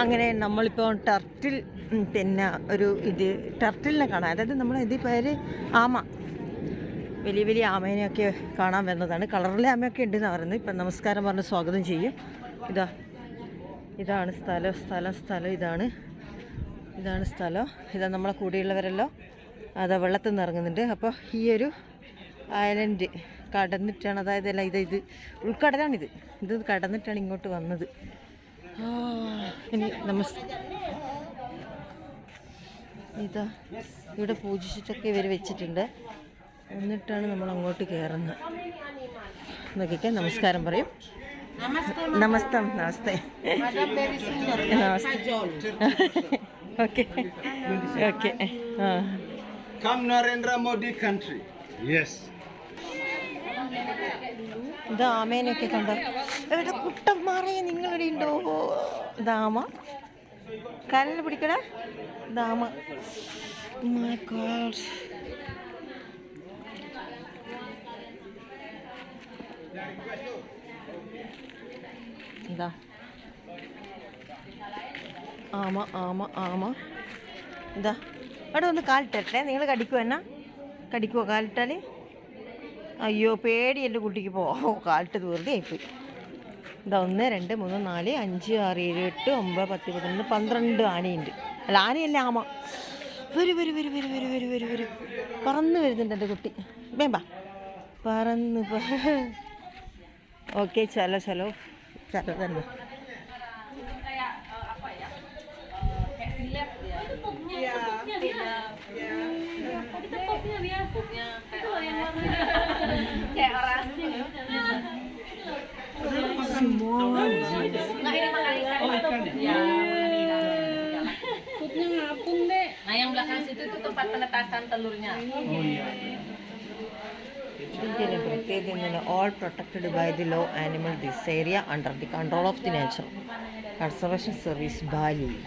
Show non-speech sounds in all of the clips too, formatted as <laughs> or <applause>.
അങ്ങനെ നമ്മളിപ്പോൾ ടർട്ടിൽ പിന്നെ ഒരു ഇത് ടർട്ടിലിനെ കാണാം. അതായത് നമ്മൾ ഇതിൽ പേര് ആമ. വലിയ വലിയ ആമേനെയൊക്കെ കാണാൻ വന്നതാണ് കളറിലെ ആമയൊക്കെ ഉണ്ടെന്ന് പറയുന്നത്. ഇപ്പം നമസ്കാരം പറഞ്ഞ് സ്വാഗതം ചെയ്യും. ഇതാ ഇതാണ് സ്ഥലം സ്ഥലം സ്ഥലം ഇതാണ്. ഇതാണ് സ്ഥലം. ഇതാ നമ്മളെ കൂടെയുള്ളവരല്ലോ. അതാ വെള്ളത്തിൽ നിന്ന് ഇറങ്ങുന്നുണ്ട്. അപ്പോൾ ഈ ഒരു ഐലൻഡ് കടന്നിട്ടാണ് അതായത് അല്ല ഇത് ഇത് ഉൾക്കടലാണിത് ഇത് കടന്നിട്ടാണ് ഇങ്ങോട്ട് വന്നത്. ഇനി നമസ് ഇതാ ഇവിടെ പൂജിച്ചിട്ടൊക്കെ ഇവർ വെച്ചിട്ടുണ്ട്. എന്നിട്ടാണ് നമ്മൾ അങ്ങോട്ട് കയറുന്നത് നോക്കിക്കേ നമസ്കാരം പറയും. നമസ്തം നമസ്തേ. നമസ്തേ. ഓക്കെ. ഓക്കെ. ആ. Come Modi country. Yes. ഇത് കണ്ടോ? എവിടെ കുട്ടന്മാരെ നിങ്ങളുടെ ഉണ്ടോ ദാമ കാലിൽ പിടിക്കണ ദാമ God. ഇതാ. ആമ ആമ ആമ. ഇതാ. അവിടെ ഒന്ന് കാലിട്ടേ നിങ്ങൾ കടിക്കുമോ എന്നാ? കടിക്കുമോ കാലിട്ടാൽ അയ്യോ പേടി എന്റെ കുട്ടിക്ക് പോ കാലിട്ട് വെറുതെ ആയിപ്പോയി ഇതാ ഒന്ന് രണ്ട് മൂന്ന് നാല് അഞ്ച് ആറ് ഏഴ് എട്ട് ഒമ്പത് പത്ത് പതിനൊന്ന് പന്ത്രണ്ട് ആനയുണ്ട് അല്ല ആനയല്ല ആമ വരൂ വരൂ വരൂ വരൂ വരൂ വരൂ വരൂ വരൂ പറന്ന് വരുന്നുണ്ട് എന്റെ കുട്ടി വേമ്പാ പറന്ന് ഓക്കെ ചലോ ചലോ ചലോ തന്നെ kayak orang semua. Nggak ini makan ikan. Oh, ikan ya, ya. ngapung deh nah yang belakang situ itu tempat penetasan telurnya. Oh iya. Indian protected and all protected by the law animal this area under the control of the nature. Conservation service Bali.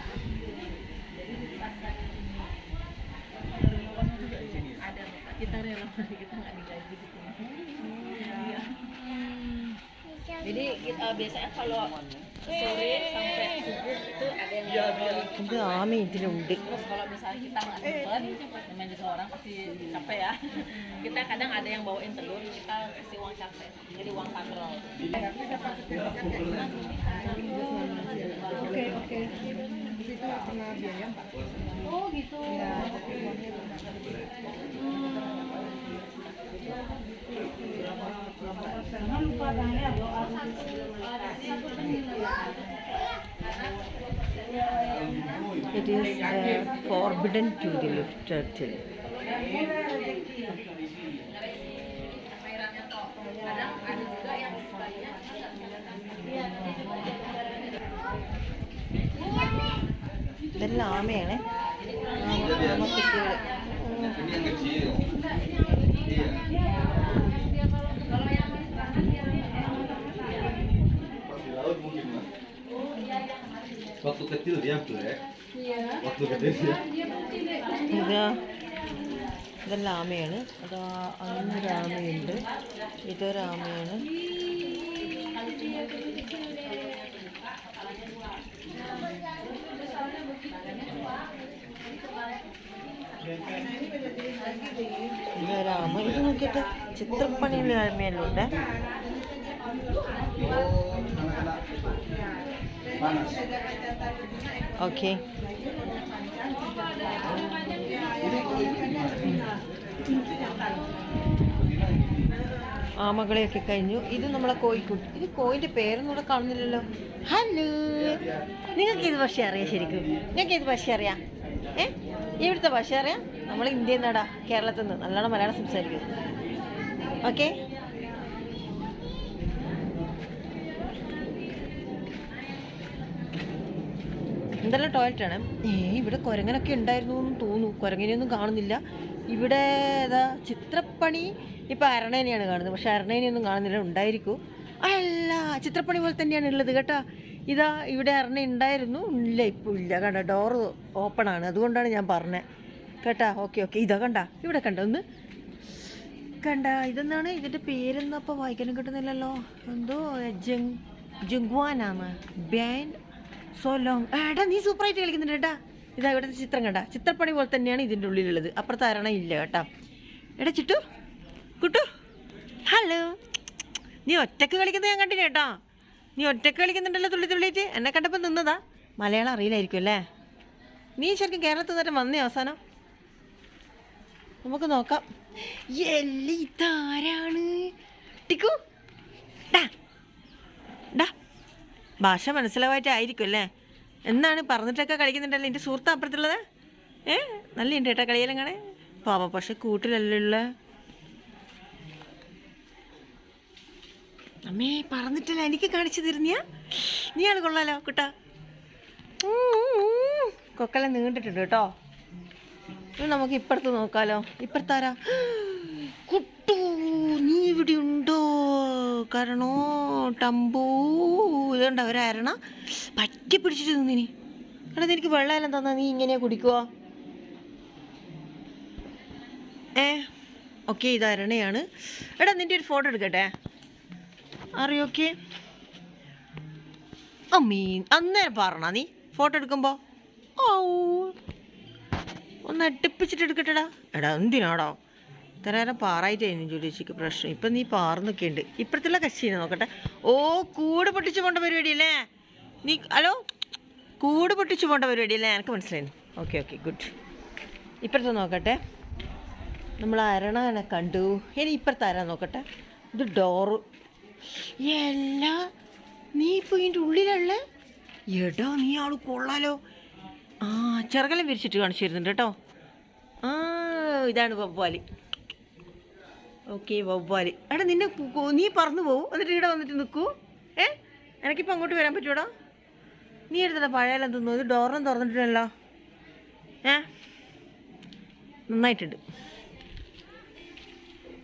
Kita rela <laughs> kita nggak digaji. jadi kita biasanya kalau sore sampai subuh itu ada yang ya, udah amin dirundek terus kalau misalnya kita nggak sempet namanya juga orang pasti capek ya. <laughs> Kita kadang ada yang bawain telur kita kasih uang capek. Jadi uang patrol. Iya. Iya. Oke oke. oh, gitu. Jangan lupa tanya doa satu It is uh, forbidden to the lift turtle. ഇതെല്ലാം ആമയാണ് Waktu kecil dia tuh ya. Kecil dia. ഇതെല്ലാം ആമയാണ് അത് അന്നൊരാമയുണ്ട് ഇതൊരാമയാണ് Thank you. ഇതൊരാമ ഇത് നോക്കിയിട്ട് ചിത്രപ്പണിയുടെ Panas. Okay. ആമകളെയൊക്കെ കഴിഞ്ഞു. ഇത് നമ്മളെ കോഴിക്കുട്ടി. ഇത് കോയിന്റെ പേരൊന്നും ഇവിടെ കാണുന്നില്ലല്ലോ. ഹലോ. നിങ്ങൾക്ക് ഇത് പക്ഷേ അറിയാം ശരിക്കും. നിങ്ങൾക്ക് ഇത് പക്ഷേ അറിയാം. ഏ? ഇവിടുത്തെ ഭാഷ അറിയാം. നമ്മൾ ഇന്ത്യയിൽ നിന്നാടാ കേരളത്തിൽ നിന്ന്. നല്ലോണം മലയാളം സംസാരിക്കുന്നു. ഓക്കെ? എന്തെല്ലാം ടോയ്ലറ്റാണ് ഏ ഇവിടെ കുരങ്ങനൊക്കെ ഉണ്ടായിരുന്നു എന്ന് തോന്നുന്നു. കുരങ്ങനെയൊന്നും കാണുന്നില്ല. ഇവിടെ ഏതാ ചിത്രപ്പണി? ഇപ്പം അരണേനെയാണ് കാണുന്നത്. പക്ഷെ അരണേനെയൊന്നും കാണുന്നില്ല. ഉണ്ടായിരിക്കും. അല്ല ചിത്രപ്പണി പോലെ തന്നെയാണ് ഉള്ളത് കേട്ടോ. ഇതാ ഇവിടെ എറണ ഉണ്ടായിരുന്നു. ഇല്ല ഇപ്പോൾ ഇല്ല കണ്ട ഡോറ് ഓപ്പൺ ആണ്. അതുകൊണ്ടാണ് ഞാൻ പറഞ്ഞത് കേട്ടാ? ഓക്കെ ഓക്കെ ഇതാ കണ്ട? ഇവിടെ കണ്ട? ഒന്ന് കണ്ട? ഇതെന്താണ്? ഇതിന്റെ പേരെന്ന് അപ്പോൾ വായിക്കാനും കിട്ടുന്നില്ലല്ലോ? എന്തോ ജങ് ജുങ്വാനാണ് ബാൻ സോ എടാ നീ സൂപ്പറായിട്ട് കളിക്കുന്നുണ്ട് കേട്ടാ. ഇതാ ഇവിടുത്തെ ചിത്രം കണ്ട. ചിത്രപ്പണി പോലെ തന്നെയാണ് ഇതിന്റെ ഉള്ളിലുള്ളത്. അപ്പുറത്ത് അരണ ഇല്ല കേട്ടാ. എടാ ചിട്ടു. കുട്ടു. ഹലോ നീ ഒറ്റയ്ക്ക് കളിക്കുന്നത് ഞാൻ കണ്ടില്ല കേട്ടോ. നീ ഒറ്റയ്ക്ക് കളിക്കുന്നുണ്ടല്ലോ തുള്ളി തുള്ളിയിട്ട്? എന്നെ കണ്ടപ്പോൾ നിന്നതാ. മലയാളം അറിയില്ലായിരിക്കും അല്ലേ? നീ ശരിക്കും കേരളത്തിൽ നിന്ന് വന്നേ അവസാനം? നമുക്ക് നോക്കാം. എല്ലി ഇതാരാണ്? ടിക്കു. ഡാ. ഡാ. ഭാഷ മനസ്സിലാവായിട്ടായിരിക്കും അല്ലേ? എന്നാണ് പറഞ്ഞിട്ടൊക്കെ കളിക്കുന്നുണ്ടല്ലോ എന്റെ സുഹൃത്ത് അപ്പുറത്തുള്ളത്? ഏ? നല്ല ഉണ്ട് കേട്ടോ കളിയെല്ലാം കാണേ പാവ പക്ഷെ കൂട്ടിലല്ലേ അമ്മേ പറഞ്ഞിട്ടല്ല എനിക്ക് കാണിച്ചു തരുന്നിയ നീ ആൾ കൊള്ളാലോ കുട്ട. കൊക്കെല്ലാം നീണ്ടിട്ടുണ്ട് കേട്ടോ. നമുക്ക് ഇപ്പുറത്ത് നോക്കാലോ. ഇപ്പുറത്താരാ കുട്ടു നീ ഇവിടെ ഉണ്ടോ? കാരണോ ടമ്പൂ ഇതുകൊണ്ട് അവരായിരണ പറ്റി പിടിച്ചിട്ട് നിന്നിനി. എടാ നിനക്ക് വെള്ളമെല്ലാം തന്നാ നീ ഇങ്ങനെ കുടിക്കുവോ? ഏ ഓക്കെ ഇത് അരണയാണ്. എടാ നിന്റെ ഒരു ഫോട്ടോ എടുക്കട്ടെ. അറിയോക്കെ? അമ്മീ അന്നേരം പറഞ്ഞ നീ. ഫോട്ടോ എടുക്കുമ്പോൾ ഓ ഒന്ന് അടുപ്പിച്ചിട്ട് എടുക്കട്ടെടാ. എടാ എന്തിനാടോ? ഇത്ര നേരം പാറായിട്ടായിരുന്നു ജോലിച്ചിക്ക് പ്രശ്നം. ഇപ്പം നീ പാർന്നൊക്കെ ഉണ്ട് ഇപ്പഴത്തുള്ള കശീനെ നോക്കട്ടെ. ഓ കൂട് പൊട്ടിച്ച് പോണ്ട പരിപാടിയല്ലേ? നീ ഹലോ? കൂട് പൊട്ടിച്ച് പോണ്ട പരിപാടിയല്ലേ? എനിക്ക് മനസ്സിലായി ഓക്കെ ഓക്കെ ഗുഡ്. ഇപ്പുറത്ത് നോക്കട്ടെ. നമ്മൾ അരണനെ കണ്ടു. ഇനി ഇപ്പുറത്ത് ആരാ നോക്കട്ടെ? ഇത് ഡോറ്. എല്ലാ നീ ഇപ്പോൾ ഇതിന്റെ ഉള്ളിലുള്ള എടാ നീ ആൾ കൊള്ളാലോ. ആ ചെറുകലം വിരിച്ചിട്ട് കാണിച്ചു കേട്ടോ. ആ ഇതാണ് വവ്വാലി. ഓക്കെ വവ്വാലി. എടാ നിന്നെ നീ പറന്നു പോവും. എന്നിട്ട് ഇവിടെ വന്നിട്ട് നിൽക്കൂ ഏ? എനിക്കിപ്പോൾ അങ്ങോട്ട് വരാൻ പറ്റൂടാ? നീ എടുത്തിട്ട് പഴയതെല്ലാം തിന്നു? ഇത് ഡോറിനും തുറന്നിട്ടില്ലല്ലോ. ഏ? നന്നായിട്ടുണ്ട്.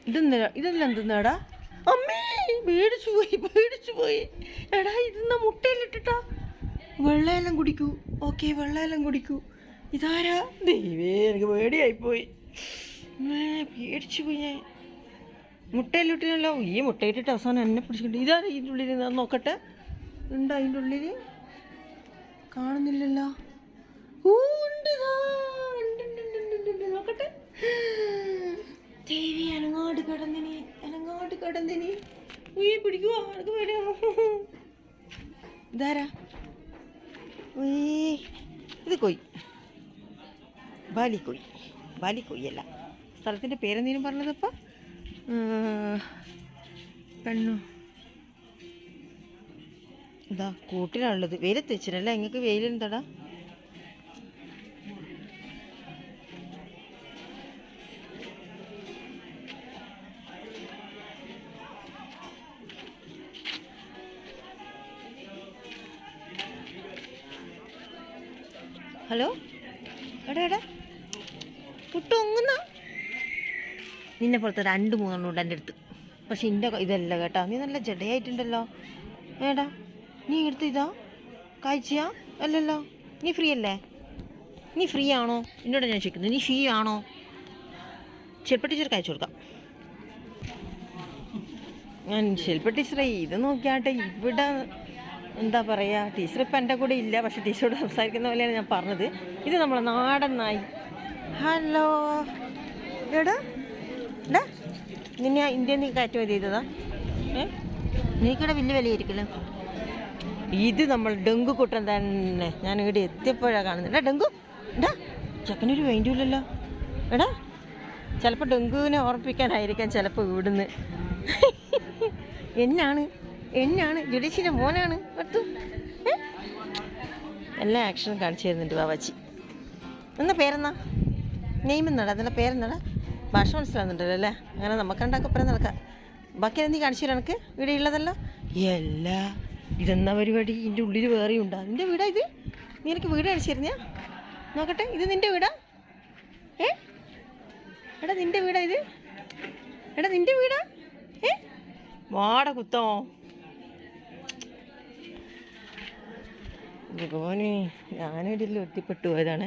ഇതെന്താ ഇതെല്ലാം തിന്നാടാ? അമ്മേ! പേടിച്ചു പോയി പേടിച്ചു പോയി. എടാ ഇതിന്ന് മുട്ടയിലിട്ടിട്ടാ? വെള്ളമെല്ലാം കുടിക്കൂ. ഓക്കെ വെള്ളമെല്ലാം കുടിക്കൂ. ഇതാരാ? ദൈവേ എനിക്ക് പേടിയായിപ്പോയി. പേടിച്ചു പോയി ഞാൻ. മുട്ടയിലിട്ടില്ലല്ലോ ഈ മുട്ടയിട്ടിട്ട് അവസാനം എന്നെ പിടിച്ചിട്ടുണ്ട്. ഇതാരാ ഇതിന്റെ ഉള്ളിൽ ഞാൻ നോക്കട്ടെ. ഉണ്ട് അതിന്റെ ഉള്ളിൽ കാണുന്നില്ലല്ലോ. ഊ, ഉണ്ട്. നോക്കട്ടെ. ദേവി അനങ്ങാട് കിടന്നിനി അനങ്ങാട് കിടന്നിനി. ഉയ്യെ പിടിക്കുവോ എനിക്ക് പേടിയാ. ഇതാരാ? ഉയ്യേ ഇത് കൊയ് ബാലിക്കൊയ് ബാലിക്കൊയ്യല്ല സ്ഥലത്തിന്റെ പേരെന്തേലും പറഞ്ഞതപ്പോൾ പെണ്ണു. ഇതാ കൂട്ടിലാണുള്ളത്. വെയിലത്ത് വെച്ചിട്ടല്ലേ നിങ്ങൾക്ക് വെയിലെന്താടാ? ഹലോ? എടാ എടാ. പുട്ടൊങ്ങുന്ന? നിന്നെ പോലത്തെ രണ്ട് മൂന്നെണ്ണം ഉണ്ട് എന്റെ അടുത്ത്. പക്ഷെ എന്റെ ഇതല്ല കേട്ടോ. നീ നല്ല ജഡയായിട്ടുണ്ടല്ലോ ഏടാ നീ എടുത്ത് ഇതാ. കാഴ്ചയാ. അല്ലല്ലോ. നീ ഫ്രീ അല്ലേ? നീ ഫ്രീ ആണോ? എന്നോട് ഞാൻ ചോദിക്കുന്നത് നീ ഫ്രീ ആണോ? ശില്പ ടീച്ചർക്ക് അയച്ചു കൊടുക്കാം. ഞാൻ ശില്പ ടീച്ചറെ ഇത് നോക്കിയാട്ടെ ഇവിടെ എന്താ പറയുക ടീച്ചർ ഇപ്പം എന്റെ കൂടെ ഇല്ല പക്ഷേ ടീച്ചറോട് സംസാരിക്കുന്ന പോലെയാണ് ഞാൻ പറഞ്ഞത്. ഇത് നമ്മളെ നാടൻ നായി. ഹലോ. എടാ എടാ. നിന്നെ ഇന്ത്യയിൽ നിന്ന് കയറ്റുമതി ചെയ്തതാ ഏ? നീക്കിടെ വലിയ വിലയായിരിക്കല്ലോ ഇത് നമ്മൾ ഡെങ്കു കുട്ടൻ തന്നെ ഞാൻ ഇവിടെ എത്തിയപ്പോഴാണ് കാണുന്നത്. എടാ ഡെങ്കു എടാ. ചെക്കനൊരു വേണ്ടിയില്ലല്ലോ എടാ ചിലപ്പോൾ ഡെങ്കുവിനെ ഓർപ്പിക്കാനായിരിക്കാം ചിലപ്പോൾ ഇവിടുന്ന്. എന്നാണ്? എന്നാണ്? ജുഡീഷ്യന്റെ മോനാണ്. പത്തു? എല്ലാ ആക്ഷനും കാണിച്ചു തരുന്നുണ്ട് ബാബാച്ചി എന്നാ പേരെന്നാ? നെയ്മെന്നാടാ അതിന്റെ പേരെന്നാടാ ഭാഷ മനസ്സിലാകുന്നുണ്ടല്ലോ അല്ലേ? അങ്ങനെ നമുക്ക് രണ്ടാക്കപ്പുറം നടക്കാം. ബാക്കി എന്തെങ്കിലും കാണിച്ചു തരാം എനിക്ക്? ഇവിടെ ഉള്ളതല്ലോ? എല്ലാ ഇതെന്നാ പരിപാടി? ഇതിന്റെ ഉള്ളിൽ വേറെ ഉണ്ടാ നിന്റെ വീടാ ഇത്? നീ എനിക്ക് വീട് കാണിച്ചു തരുന്ന നോക്കട്ടെ ഇത് നിന്റെ വീടാ? ഏ? എടാ നിന്റെ വീടാ ഇത്? എടാ നിന്റെ വീടാ? ഏ? വാട കുത്തോ. ഭഗവാനെ ഞാനിടയിൽ ഒറ്റപ്പെട്ടു പോയതാണ്.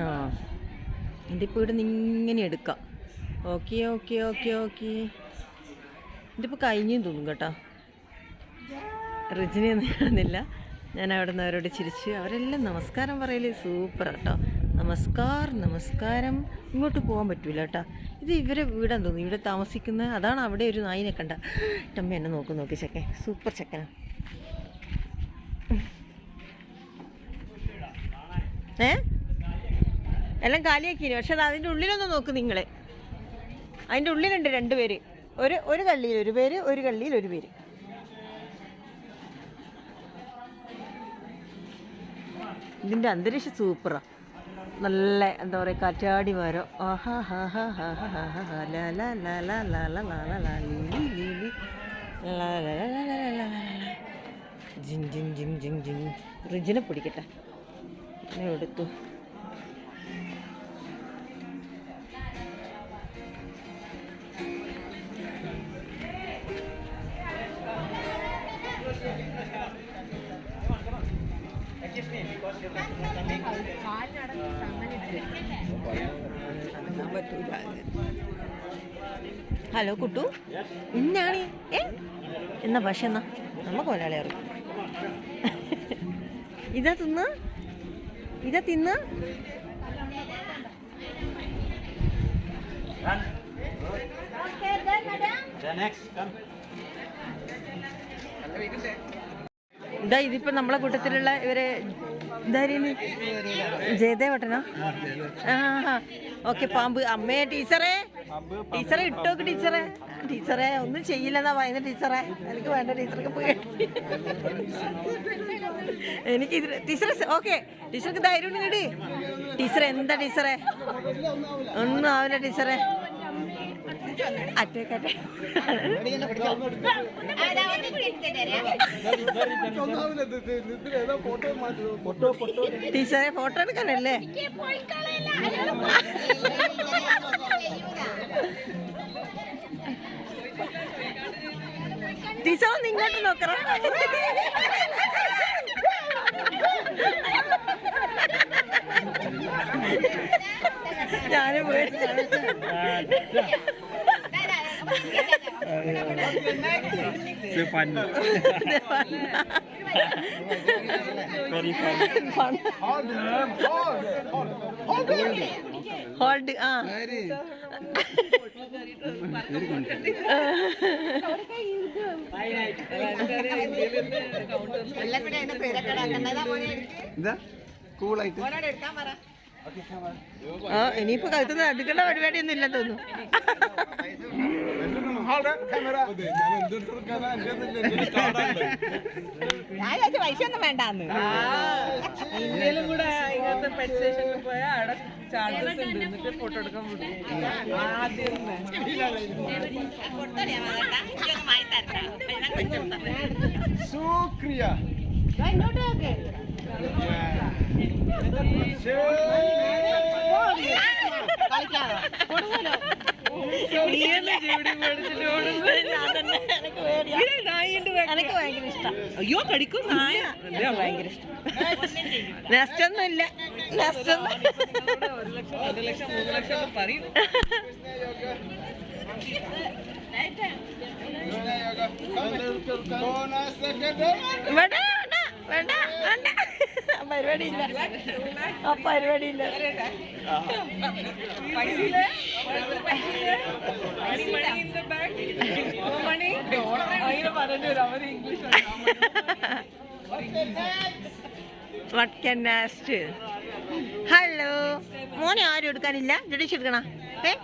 ആ ഇതിപ്പോൾ ഇവിടെ നിന്ന് ഇങ്ങനെ എടുക്കാം. Okay okay okay okay. ഇതിപ്പോൾ കഴിഞ്ഞു തോന്നും കേട്ടോ. റിജിനെ ഒന്നും കാണുന്നില്ല. ഞാൻ അവിടെ നിന്ന് അവരോട് ചിരിച്ചു. അവരെല്ലാം നമസ്കാരം പറയൽ സൂപ്പർ കേട്ടോ. നമസ്കാരം നമസ്കാരം. ഇങ്ങോട്ട് പോകാൻ പറ്റൂല കേട്ടോ. ഇത് ഇവരെ വീടാൻ തോന്നുന്നു. ഇവിടെ താമസിക്കുന്ന അതാണ് അവിടെ ഒരു നായിനെ കണ്ട. ടമ്മ എന്നെ നോക്ക് നോക്കി ചെക്കൻ. സൂപ്പർ ചെക്കനാ. ഏ? എല്ലാം കാലിയാക്കിനി പക്ഷെ അത് അതിന്റെ ഉള്ളിലൊന്നും നോക്ക് നിങ്ങൾ അതിന്റെ ഉള്ളിലുണ്ട് രണ്ട് പേര്. ഒരു ഒരു കള്ളിയിൽ ഒരു പേര് ഒരു കള്ളിയിൽ ഒരു പേര്. ഇതിന്റെ അന്തരീക്ഷം സൂപ്പറാ. നല്ല എന്താ പറയുക കാറ്റാടി മരം ഫ്രിഡ്ജിനെ പിടിക്കട്ടെ എടുത്തു Excuse me. ഹലോ കുട്ടു. ഇന്നാണ്? ഏ? എന്നാ പക്ഷെ എന്നാ നമ്മ മലയാളി അറിയും. ഇതാ തിന്ന്? ഇതാ തിന്ന്? ഇതാ ഇതിപ്പോ നമ്മളെ കൂട്ടത്തിലുള്ള ഇവരെ ഇതായിരുന്നു ജയദേവട്ടനാ ആ ഓക്കെ പാമ്പ്. അമ്മേ ടീച്ചറെ. ടീച്ചറെ ഇട്ടോക്ക് ടീച്ചറെ. ടീച്ചറെ ഒന്നും ചെയ്യില്ലെന്നാ പറയുന്നത് ടീച്ചറെ. എനിക്ക് വേണ്ട ടീച്ചർക്ക് പോയി. എനിക്ക് ടീച്ചറെ ഓക്കെ. ടീച്ചർക്ക് ധൈര്യം ഉണ്ടെങ്കിൽ ടീച്ചറെ എന്താ ടീച്ചറെ? ഒന്നും ആവില്ല ടീച്ചറെ. ടീച്ചറെ ഫോട്ടോ എടുക്കാനല്ലേ? ടീച്ചർ ഒന്ന് ഇങ്ങോട്ട് നോക്കറ. ഞാനും ഫൺ ഹോൾഡ് ആ. കൂളായിട്ട് ആ ഇനിയിപ്പോ കഴുത്തുനിന്ന് അടുക്കേണ്ട പരിപാടിയൊന്നും ഇല്ല തോന്നുന്നു. ഞാൻ പൈസ ഒന്നും വേണ്ടാന്ന്. ഇന്ത്യയിലും കൂടെ ഇങ്ങനത്തെ പെറ്റ് സ്റ്റേഷനിൽ പോയാൽ അവിടെ ചാർജസ് ഉണ്ട്. എന്നിട്ട് ഫോട്ടോ എടുക്കാൻ എനിക്ക് ഭയങ്കര ഇഷ്ടം. അയ്യോ കടിക്കും നായ. ഭയങ്കര ഇഷ്ടം. നെസ്റ്റ് ഒന്നും ഇല്ല നെസ്റ്റ് ഒന്നും ഒരു ലക്ഷം മൂന്ന് ലക്ഷം പറയും. വേണ്ട വേണ്ട വേണ്ട. പരിപാടി ഇല്ല ആ പരിപാടി ഇല്ല ഹലോ മോനെ ആരും എടുക്കാനില്ല. ജുഡീഷ് എടുക്കണ? ഏ?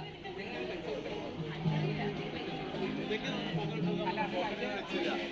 Thank you.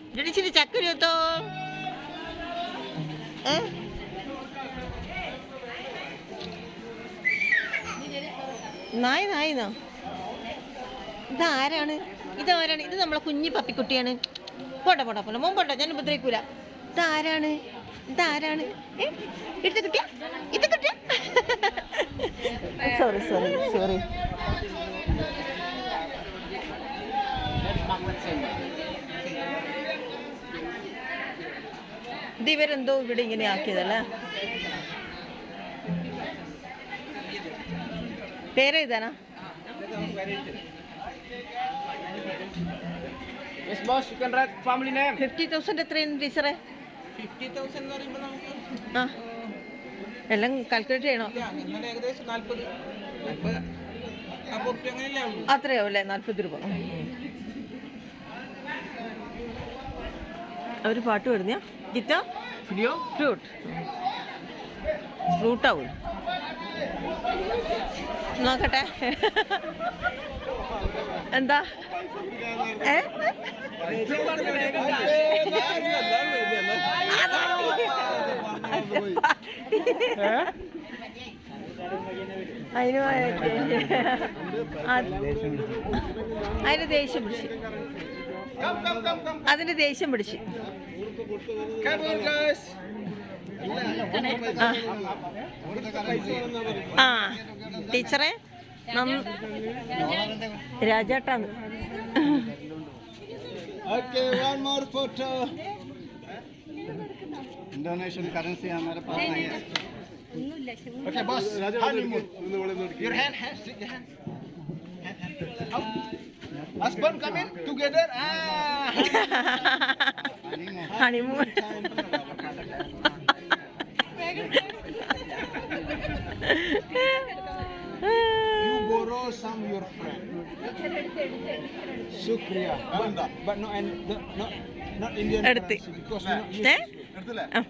ജഡിച്ചിട്ട് ചക്കര തോ? നായ നായിന്നോ ഇതാരാണ്? ഇതാരാണ്? ഇത് നമ്മളെ കുഞ്ഞി പപ്പിക്കുട്ടിയാണ്. പോട്ടെ പോട്ടെ പോട്ടെ. മോൻ പോട്ടെ ഞാൻ ഉപദ്രവിക്കൂല. ഇതാരാണ്? ഇതാരാണ്? ഏ? ഇടുത്ത കുട്ടിയാ? ഇത് കിട്ടിയ? സോറി സോറി സോറി ഇത് ഇവരെന്തോ ഇവിടെ ഇങ്ങനെ ആക്കിയതല്ലേ? പേരെ boss, ബോസ് യു തൗസൻഡ് എത്രയാണ് ടീച്ചറെ ഫിഫ്റ്റി തൗസൻഡ് എന്ന് പറയുമ്പോൾ നമുക്ക് ആ. എല്ലാം കാൽക്കുലേറ്റ് ചെയ്യണോ? ഇല്ല, ഏകദേശം നാല്പത് നാല്പത്. നാൽപ്പത് റുപ്യ അങ്ങനെയല്ലേ ഉള്ളൂ. അത്രയോ അല്ലേ നാൽപ്പത് രൂപ. അവർ പാട്ട് പാടുന്ന ഗീത Video? ഫ്രൂട്ട് ഫ്രൂട്ടാവും നോക്കട്ടെ. എന്താ? ഏ? അതിന് അതിന് ദേഷ്യം പിടിച്ച്. അതിന് ദേഷ്യം പിടിച്ച്. ആ ടീച്ചറെ രാജേട്ടാണ്. Okay one more photo Indonesian കറൻസിയാണ് അവരെ പറഞ്ഞത്. Okay boss honeymoon your hand hand hand husband come in together ആ honeymoon You borrow some your friend. Shukriya. But, but no, and the, not, not Indian because ഏ എടുത്തില്ലേ ആ